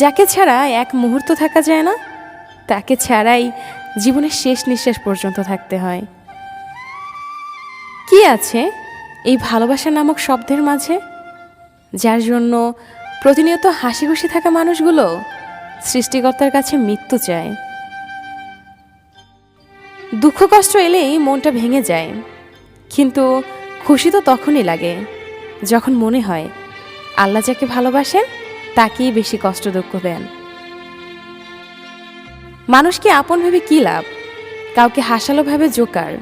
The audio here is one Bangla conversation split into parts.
যাকে ছাড়া এক মুহূর্ত থাকা যায় না, তাকে ছাড়াই জীবনের শেষ নিঃশ্বাস পর্যন্ত থাকতে হয়। কি আছে এই ভালোবাসা নামক শব্দের মাঝে, যার জন্য প্রতিনিয়ত হাসি খুশি থাকা মানুষগুলো সৃষ্টিকর্তার কাছে মৃত্যু চায়? দুঃখ কষ্ট এলেই মনটা ভেঙে যায়। কিন্তু খুশি তো তখনই লাগে, যখন মনে হয় আল্লাহ যাকে ভালোবাসেন, তাকেই বেশি কষ্ট দুঃখ দেন। মানুষকে আপন ভেবে কী লাভ? কাউকে হাসালো ভাবে জোকার,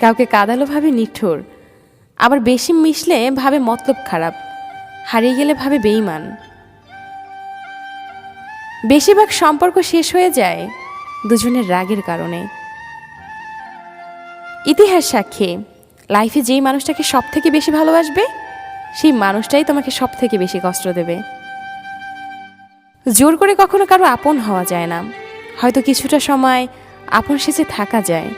কাউকে কাদালো ভাবে নিঠুর, আবার বেশি মিশলে ভাবে মতলব খারাপ, হারিয়ে গেলে ভাবে বেইমান বেশিরভাগ সম্পর্ক শেষ হয়ে যায় দুজনের রাগের কারণে। ইতিহাস সাক্ষী। লাইফে যেই মানুষটাকে সব থেকে বেশি ভালোবাসবে, সেই মানুষটাই তোমাকে সব থেকে বেশি কষ্ট দেবে। জোর করে কখনো কারও আপন হওয়া যায় না। হয়তো কিছুটা সময় আপন সেজে থাকা যায়।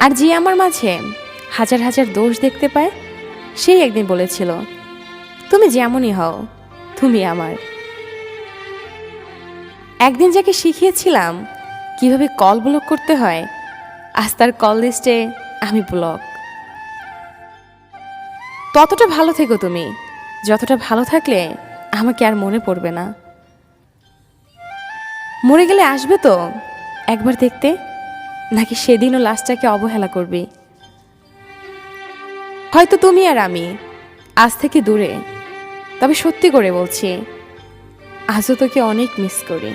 আর যে আমার মাঝে হাজার হাজার দোষ দেখতে পায়, সেই একদিন বলেছিল, তুমি যেমনই হও, তুমি আমার। একদিন যাকে শিখিয়েছিলাম কীভাবে কল ব্লক করতে হয় আজ তার কল লিস্টে আমি ব্লক ততটা ভালো থেকো তুমি। যতটা ভালো থাকলে আমাকে আর মনে পড়বে না। মরে গেলে আসবে তো? একবার দেখতে? নাকি সেদিনও লাশটাকে অবহেলা করবি? হয়তো তুমি আর আমি আজ থেকে দূরে। তবে সত্যি করে বলছি, আজও তোকে অনেক মিস করি।